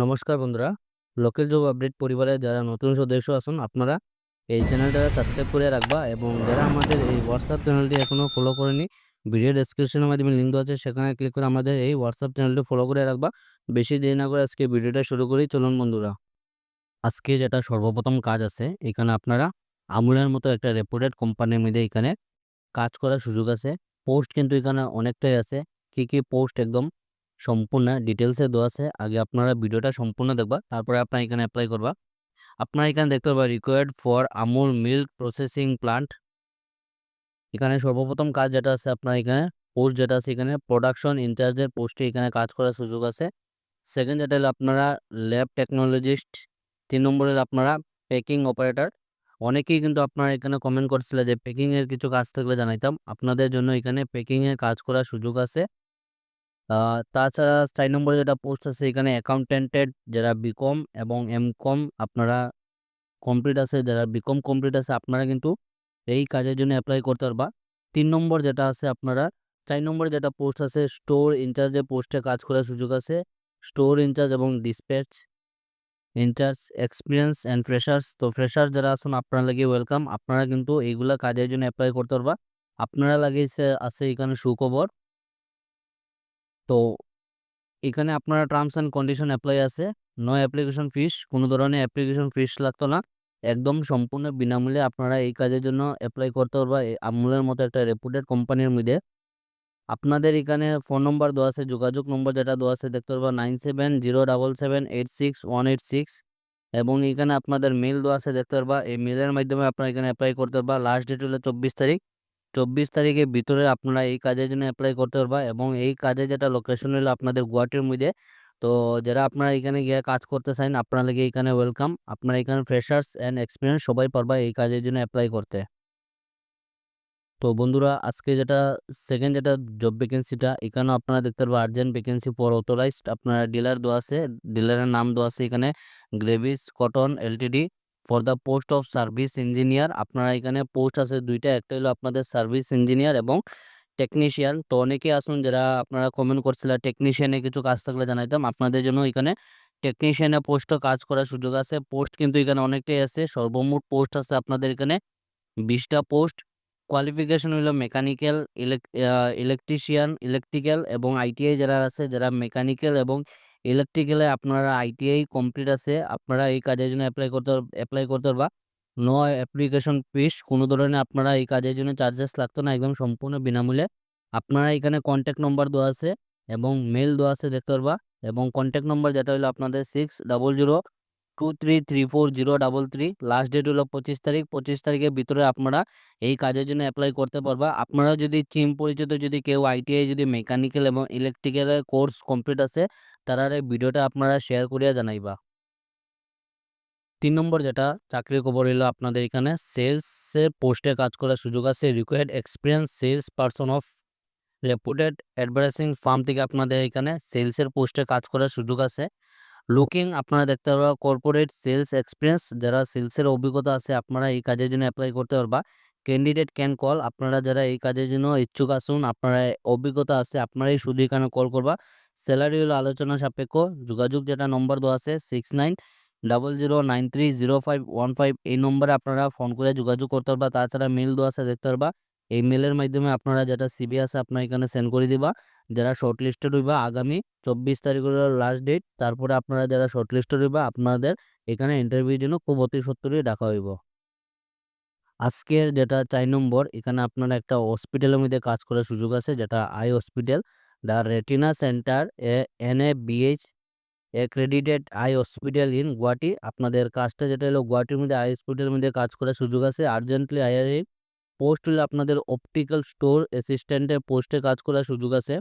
নমস্কার বন্ধুরা। Local job update পরিবারে যারা নতুন সদস্য আসুন আপনারা এই চ্যানেলটা সাবস্ক্রাইব করে রাখবা এবং যারা আমাদের এই হোয়াটসঅ্যাপ চ্যানেলটি এখনও ফলো করেনি ভিডিও ডেসক্রিপশনের মাধ্যমে লিঙ্ক আছে, সেখানে ক্লিক করে আমাদের এই হোয়াটসঅ্যাপ চ্যানেলটি ফলো করে রাখবা। বেশি দেরি না করে আজকে ভিডিওটা শুরু করি, চলুন বন্ধুরা। আজকে যেটা সর্বপ্রথম কাজ আছে, এখানে আপনারা আমুলের মতো একটা রেপুটেড কোম্পানির মধ্যে এখানে কাজ করার সুযোগ আছে। পোস্ট কিন্তু এখানে অনেকটাই আছে। কি কি পোস্ট একদম সম্পূর্ণ ডিটেলসে দেওয়া আছে। আগে আপনারা ভিডিওটা সম্পূর্ণ দেখবা, তারপরে আপনারা এখানে অ্যাপ্লাই করবা। আপনারা এখানে দেখতে পারবা required for Amul milk processing plant এখানে সর্বপ্রথম কাজ যেটা আছে আপনার এখানে পোস্ট যেটা আছে এখানে প্রোডাকশন ইনচার্জের পোস্টে এখানে কাজ করার সুযোগ আছে। সেকেন্ড যেটা হলো আপনারা ল্যাব টেকনোলজিস্ট তিন নম্বরে আপনারা প্যাকিং অপারেটর অনেকেই কিন্তু আপনারা এখানে কমেন্ট করছিল যে প্যাকিংয়ের কিছু কাজ থাকলে জানাইতাম। আপনাদের জন্য এখানে প্যাকিংয়ের কাজ করার সুযোগ আছে। তাছাড়া চার নম্বরে যেটা পোস্ট আছে, এখানে অ্যাকাউন্টেন্টেড যারা বিকম এবং এম কম আপনারা কমপ্লিট আছে, যারা বিকম কমপ্লিট আছে, আপনারা কিন্তু এই কাজের জন্য অ্যাপ্লাই করতে পারবা। তিন নম্বর যেটা আছে আপনারা, চার নম্বরে যেটা পোস্ট আছে স্টোর ইনচার্জের পোস্টে কাজ করার সুযোগ আছে। স্টোর ইনচার্জ এবং dispatch incharge experience and freshers তো ফ্রেশার্স যারা আসুন আপনারা লাগে ওয়েলকাম আপনারা কিন্তু এইগুলা কাজের জন্য অ্যাপ্লাই করতে পারবা। আপনারা লাগিয়েছে, আছে এখানে সুখবর। তো এখানে আপনারা টার্মস অ্যান্ড কন্ডিশন অ্যাপ্লাই আছে। নো অ্যাপ্লিকেশন ফিস কোনো ধরনের অ্যাপ্লিকেশন ফিস লাগতো না। একদম সম্পূর্ণ বিনামূল্যে আপনারা এই কাজের জন্য অ্যাপ্লাই করতে পারবা। আমুলের মতো একটা রেপুটেড কোম্পানির মধ্যে। আপনাদের এখানে ফোন নম্বর দেওয়া আছে, যোগাযোগ নম্বর যেটা দেওয়া আছে, দেখতে পারবা nine seven zero double seven eight six one eight six এবং এখানে আপনাদের মেল দেওয়া আছে, দেখতে পারবা। এই মেলের মাধ্যমে আপনারা এখানে অ্যাপ্লাই করতে পারবা। লাস্ট ডেট হলো চব্বিশ তারিখ। চব্বিশ তারিখের ভিতরে আপনারা এই কাজের জন্য অ্যাপ্লাই করতে পারবা এবং এই কাজে যেটা লোকেশন হলো আপনাদের গুয়াহাটির মধ্যে। তো যারা আপনারা এখানে গিয়ে কাজ করতে চান আপনারা লাগে এখানে ওয়েলকাম আপনারা এখানে ফ্রেশার্স অ্যান্ড এক্সপিরিয়েন্স সবাই পারবা এই কাজের জন্য অ্যাপ্লাই করতে। তো বন্ধুরা, আজকে যেটা সেকেন্ড যেটা জব ভ্যাকেন্সিটা এখানেও আপনারা দেখতে পারবেন আর্জেন্ট ভ্যাকেন্সি ফর অথরাইজড আপনারা ডিলার দেওয়া আছে। ডিলারের নাম দেওয়া আছে এখানে Greaves cotton LTD for the post of service engineer আপনারা এখানে পোস্ট আছে দুইটা, একটা হলো আপনাদের সার্ভিস ইঞ্জিনিয়ার এবং টেকনিশিয়ান তো অনেকে আসুন, যারা আপনারা কমেন্ট করছিলেন টেকনিশিয়ানে কিছু কাজ থাকলে জানাইতাম। আপনাদের জন্য এখানে টেকনিশিয়ানের পোস্টও কাজ করার সুযোগ আছে। পোস্ট কিন্তু এখানে অনেকটাই আছে। সর্বমোট পোস্ট আছে আপনাদের এখানে বিশটা পোস্ট কোয়ালিফিকেশন হলো মেকানিক্যাল ইলেকট্রিশিয়ান ইলেকট্রিক্যাল এবং আইটিআই যারা আছে, যারা মেকানিক্যাল এবং ইলেকট্রিক্যালে আপনারা আইটিআই কমপ্লিট আছে, আপনারা এই কাজের জন্য অ্যাপ্লাই করতে অ্যাপ্লাই করতে পারবা। নো অ্যাপ্লিকেশন ফিস কোনো ধরনের আপনারা এই কাজের জন্য চার্জেস লাগতো না, একদম সম্পূর্ণ বিনামূল্যে। আপনারা এখানে কন্ট্যাক্ট নম্বর দেওয়া আছে এবং মেল দেওয়া আছে, দেখতে পারবা। এবং কন্ট্যাক্ট নম্বর যেটা হলো আপনাদের six double zero two three three four zero double three last date হলো পঁচিশ তারিখ, পঁচিশ তারিখের ভিতরে আপনারা এই কাজের জন্য অ্যাপ্লাই করতে পারবা। আপনারা যদি চিম পরিচিত, যদি কেউ আইটিআই যদি মেকানিক্যাল এবং ইলেকট্রিক্যালের কোর্স কমপ্লিট আছে তারা এই ভিডিওটা আপনারা শেয়ার করিয়া জানাইবা। তিন নম্বর যেটা, চাকরির খবর হলো আপনাদের এখানে সেলসের পোস্টে কাজ করার সুযোগ আছে required experience sales person of reputed advertising firm থেকে আপনাদের এখানে সেলসের পোস্টে কাজ করার সুযোগ আছে। লুকিং আপনারা দেখতে পারবা কর্পোরেট সেলস এক্সপিরিয়েন্স যারা সেলসের অভিজ্ঞতা আছে, আপনারা এই কাজের জন্য অ্যাপ্লাই করতে পারবা। ক্যান্ডিডেট ক্যান কল আপনারা যারা এই কাজের জন্য ইচ্ছুক আসুন, আপনারা অভিজ্ঞতা আছে, আপনারাই শুধু এখানে কল করবা। স্যালারি হলো আলোচনা সাপেক্ষ, যোগাযোগ যেটা নম্বর দেওয়া আছে six nine double zero nine three zero five one five এই নম্বরে আপনারা ফোন করে যোগাযোগ করতে পারবা। তাছাড়া মেল দেওয়া আছে, দেখতে পারবা। এই মেলের মাধ্যমে আপনারা যেটা সিবি আছে, আপনার এখানে সেন্ড করে দিবা। যারা শর্ট লিস্টেড হইবা আগামী চব্বিশ তারিখ হলো লাস্ট ডেট তারপরে আপনারা যারা শর্ট লিস্টেড হইবা, আপনাদের এখানে ইন্টারভিউর জন্য খুব অতি সত্তরই ডাকা হইব। আজকের যেটা চার নম্বর, এখানে আপনারা একটা হসপিটালের মধ্যে কাজ করার সুযোগ আছে, যেটা eye hospital the retina centre a N A BH accredited eye hospital in Guwahati আপনাদের কাজটা যেটা হলো গুয়াহাটির মধ্যে আই হসপিটালের মধ্যে কাজ করার সুযোগ আছে। আর্জেন্টলি আইআরএ পোস্ট হলে আপনাদের অপটিক্যাল স্টোর অ্যাসিস্ট্যান্টের পোস্টে কাজ করার সুযোগ আছে।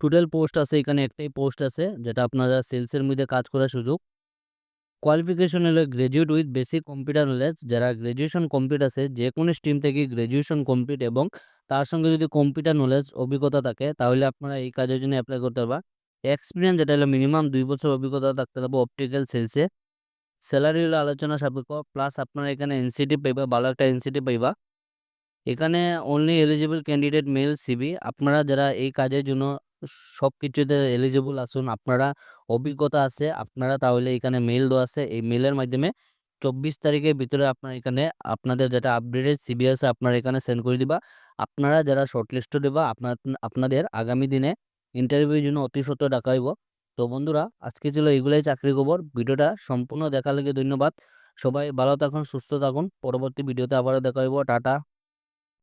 টোটাল পোস্ট আছে, এখানে একটাই পোস্ট আছে, যেটা আপনারা সেলসের মধ্যে কাজ করার সুযোগ। কোয়ালিফিকেশন হলো graduate with basic computer knowledge যারা গ্র্যাজুয়েশন কমপ্লিট আছে যে কোনো স্ট্রিম থেকে গ্র্যাজুয়েশন কমপ্লিট এবং তার সঙ্গে যদি কম্পিউটার নলেজ অভিজ্ঞতা থাকে, তাহলে আপনারা এই কাজের জন্য অ্যাপ্লাই করতে পারবা। এক্সপিরিয়েন্স যেটা হলো মিনিমাম দুই বছর অভিজ্ঞতা থাকতে হবে অপটিক্যাল সেলসে স্যালারি হলো আলোচনা সাপেক্ষ প্লাস আপনারা এখানে এনসিটি পাইবা, ভালো একটা এনসিটি পাইবা। এখানে অনলি এলিজিবল ক্যান্ডিডেট মেল সিবি আপনারা যারা এই কাজের জন্য সব কিছুতে এলিজিবল আসুন। আপনারা অভিজ্ঞতা আছে, আপনারা তাহলে এখানে মেইল দেওয়া আছে। এই মেইলের মাধ্যমে চব্বিশ তারিখের ভিতরে আপনার এখানে আপনাদের যেটা আপডেটেড সিবি আছে, আপনারা এখানে সেন্ড করে দিবা। আপনারা যারা শর্টলিস্ট দেবা আপনার আপনাদের আগামী দিনে ইন্টারভিউর জন্য অতি সত্ত্বর ডাকা হইব তো বন্ধুরা, আজকে ছিল এগুলাই চাকরি খবর। ভিডিওটা সম্পূর্ণ দেখার লেগে ধন্যবাদ। সবাই ভালো থাকুন, সুস্থ থাকুন। পরবর্তী ভিডিওতে আবারও দেখা হইব। টাটা।